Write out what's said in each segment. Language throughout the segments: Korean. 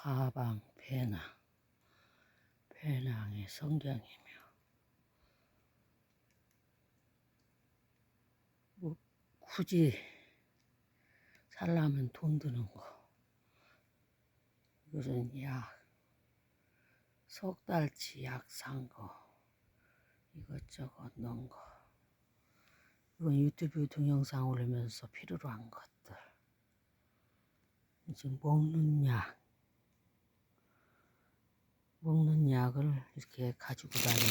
가방 배낭. 배낭의 성경이며. 뭐 굳이 살라면 돈 드는 거. 이것은 약석 달치 약 산 거. 이것저것 넣은 거. 이건 유튜브 동영상 올리면서 필요로 한 것들. 지금 먹는 약 먹는 약을 이렇게 가지고 다니고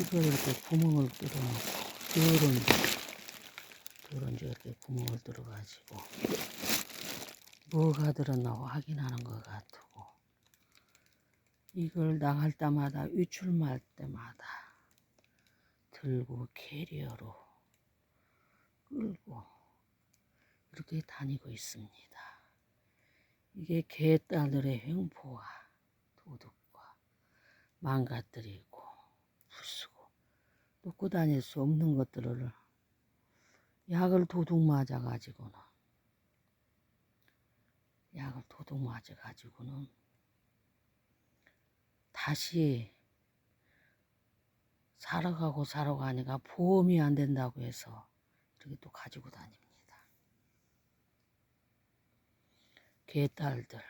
이걸 이렇게 구멍을 뚫어놓고 더러운지 더러운지 이렇게 구멍을 뚫어가지고 뭐가 들었나 확인하는 것 같고 이걸 나갈 때마다 유출할 때마다 들고 캐리어로 끌고 이렇게 다니고 있습니다. 이게 개딸들의 횡포와 도둑과 망가뜨리고 부수고 놓고 다닐 수 없는 것들을 약을 도둑 맞아 가지고는 약을 도둑 맞아 가지고는 다시 살아가고 살아가니까 보험이 안 된다고 해서 이렇게 또 가지고 다닙니다. 개딸들,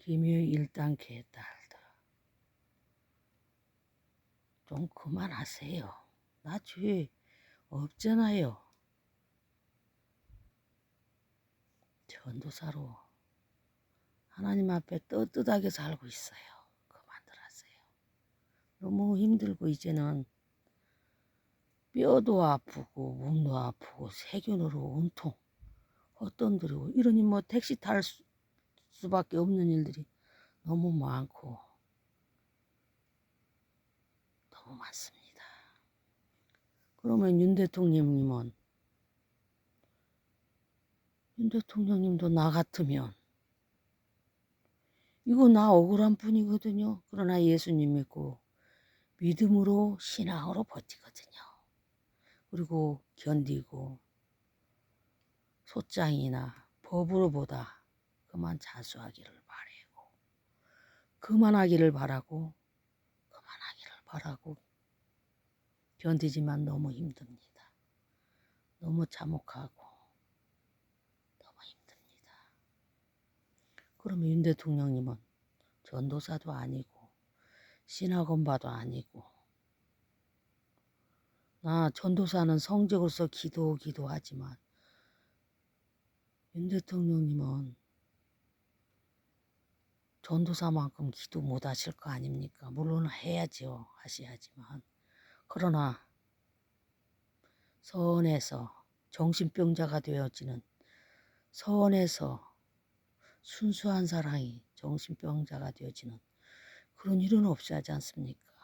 김효 일당 개딸들. 좀 그만하세요. 나 죄 없잖아요. 전도사로 하나님 앞에 떳떳하게 살고 있어요. 그만들 하세요. 너무 힘들고 이제는 뼈도 아프고 몸도 아프고 세균으로 온통 헛돈들이고 이러니 뭐 택시 탈 수, 수밖에 없는 일들이 너무 많고 너무 많습니다. 그러면 윤 대통령님은 윤 대통령님도 나 같으면 이거 나 억울한 뿐이거든요. 그러나 예수님 믿고 믿음으로 신앙으로 버티거든요. 그리고 견디고 소장이나 법으로보다 그만 자수하기를 바라고 그만하기를 바라고 그만하기를 바라고 견디지만 너무 힘듭니다. 너무 참혹하고 너무 힘듭니다. 그러면 윤 대통령님은 전도사도 아니고 신학원바도 아니고 나 전도사는 성적으로서 기도 기도하지만 윤 대통령님은 전도사만큼 기도 못 하실 거 아닙니까? 물론 해야죠. 하셔야지만. 그러나 선에서 정신병자가 되어지는 선에서 순수한 사랑이 정신병자가 되어지는 그런 일은 없이 하지 않습니까?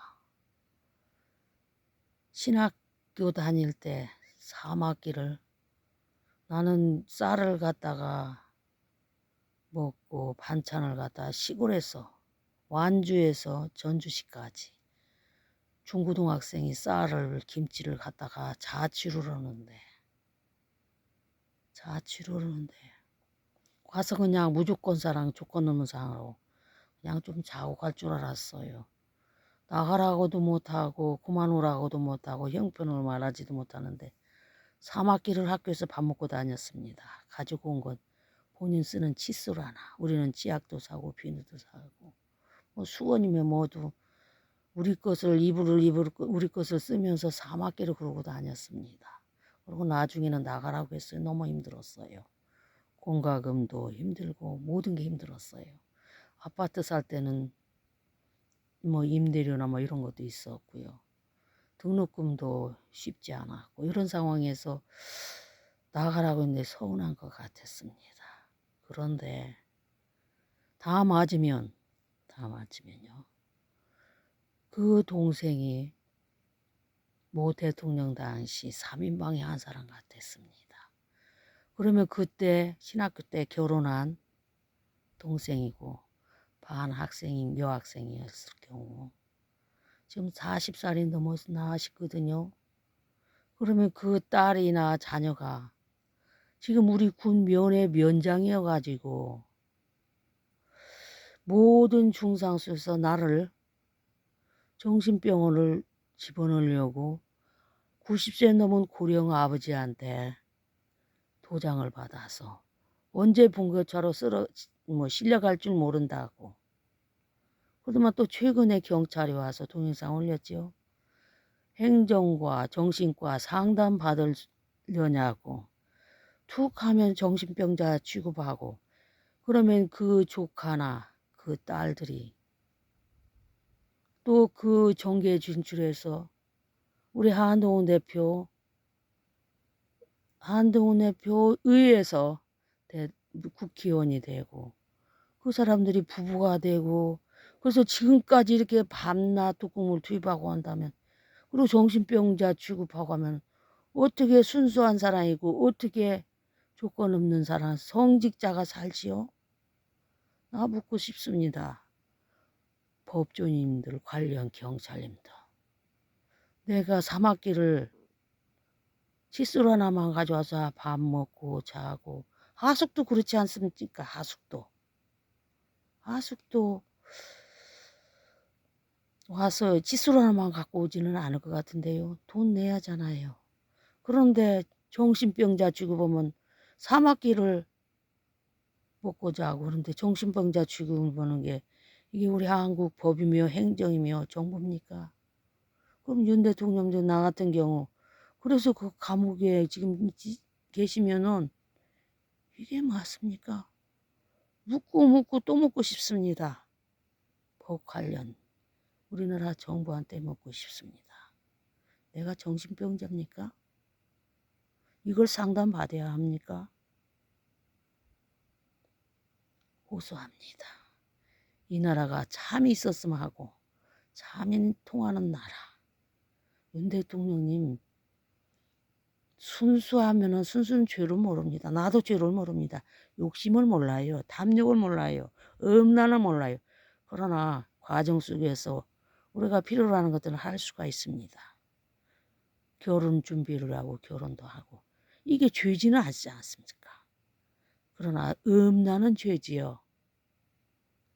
신학교 다닐 때 사막길을 나는 쌀을 갖다가 먹고 반찬을 갖다가 시골에서 완주에서 전주시까지 중고등학생이 쌀을 김치를 갖다가 자취를 하는데 자취를 하는데 가서 그냥 무조건 사랑 조건 없는 사랑으로 그냥 좀 자고 갈 줄 알았어요. 나가라고도 못하고 그만 오라고도 못하고 형편을 말하지도 못하는데 사막길을 학교에서 밥 먹고 다녔습니다. 가지고 온것 본인 쓰는 칫솔 하나 우리는 치약도 사고 비누도 사고 뭐 수건이면 모두 우리 것을 이불을 이불 우리 것을 쓰면서 사막길을 그러고 다녔습니다. 그리고 나중에는 나가라고 했어요. 너무 힘들었어요. 공과금도 힘들고 모든 게 힘들었어요. 아파트 살 때는 뭐 임대료나 뭐 이런 것도 있었고요. 등록금도 쉽지 않았고 이런 상황에서 나가라고 했는데 서운한 것 같았습니다. 그런데 다 맞으면 다 맞으면요. 그 동생이 모 대통령 당시 3인방의 한 사람 같았습니다. 그러면 그때 신학교 때 결혼한 동생이고 반 학생인 여학생이었을 경우 지금 40살이 넘어서 나으시거든요. 그러면 그 딸이나 자녀가 지금 우리 군 면회 면장이어 가지고 모든 중상수에서 나를 정신병원을 집어넣으려고 90세 넘은 고령 아버지한테 도장을 받아서 언제 본교차로 쓸어 뭐 실려갈 줄 모른다고 그러더만 또 최근에 경찰이 와서 동영상 올렸죠. 행정과 정신과 상담 받으려냐고 툭 하면 정신병자 취급하고 그러면 그 조카나 그 딸들이 또 그 정계에 진출해서 우리 한동훈 대표 한동훈 대표 의회에서 대, 국회의원이 되고 그 사람들이 부부가 되고 그래서 지금까지 이렇게 밤낮 뚜껑을 투입하고 한다면 그리고 정신병자 취급하고 하면 어떻게 순수한 사람이고 어떻게 조건 없는 사람 성직자가 살지요? 나 묻고 싶습니다. 법조인님들 관련 경찰님들 내가 사막길을 칫솔 하나만 가져와서 밥 먹고 자고 하숙도 그렇지 않습니까? 하숙도 하숙도 와서 칫솔 하나만 갖고 오지는 않을 것 같은데요. 돈 내야 하잖아요. 그런데 정신병자 취급하면 사막길을 먹고 자고 그런데 정신병자 취급을 보는 게 이게 우리 한국 법이며 행정이며 정부입니까? 그럼 윤 대통령도 나 같은 경우 그래서 그 감옥에 지금 지- 계시면은 이게 맞습니까? 묻고 묻고 또 묻고 싶습니다. 법 관련 우리나라 정부한테 묻고 싶습니다. 내가 정신병자입니까? 이걸 상담받아야 합니까? 호소합니다. 이 나라가 참이 있었으면 하고 참이 통하는 나라. 윤 대통령님 순수하면은 순수는 죄를 모릅니다. 나도 죄를 모릅니다. 욕심을 몰라요. 탐욕을 몰라요. 음란을 몰라요. 그러나 과정 속에서 우리가 필요로 하는 것들을 할 수가 있습니다. 결혼 준비를 하고 결혼도 하고 이게 죄지는 않지 않습니까? 그러나 음란은 죄지요.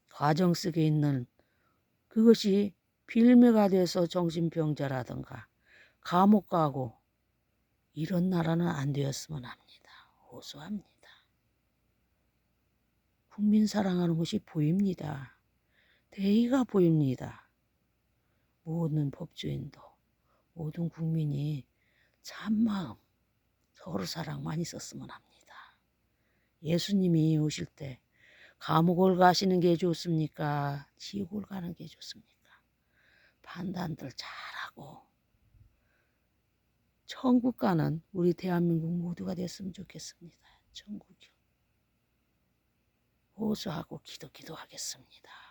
과정 속에 있는 그것이 빌미가 돼서 정신병자라든가 감옥 가고 이런 나라는 안 되었으면 합니다. 호소합니다. 국민 사랑하는 것이 보입니다. 대의가 보입니다. 모든 법조인도 모든 국민이 참마음 서로 사랑 많이 썼으면 합니다. 예수님이 오실 때 감옥을 가시는 게 좋습니까? 지옥을 가는 게 좋습니까? 판단들 잘하고 천국 가는 우리 대한민국 모두가 됐으면 좋겠습니다. 천국이요. 호소하고 기도 기도하겠습니다.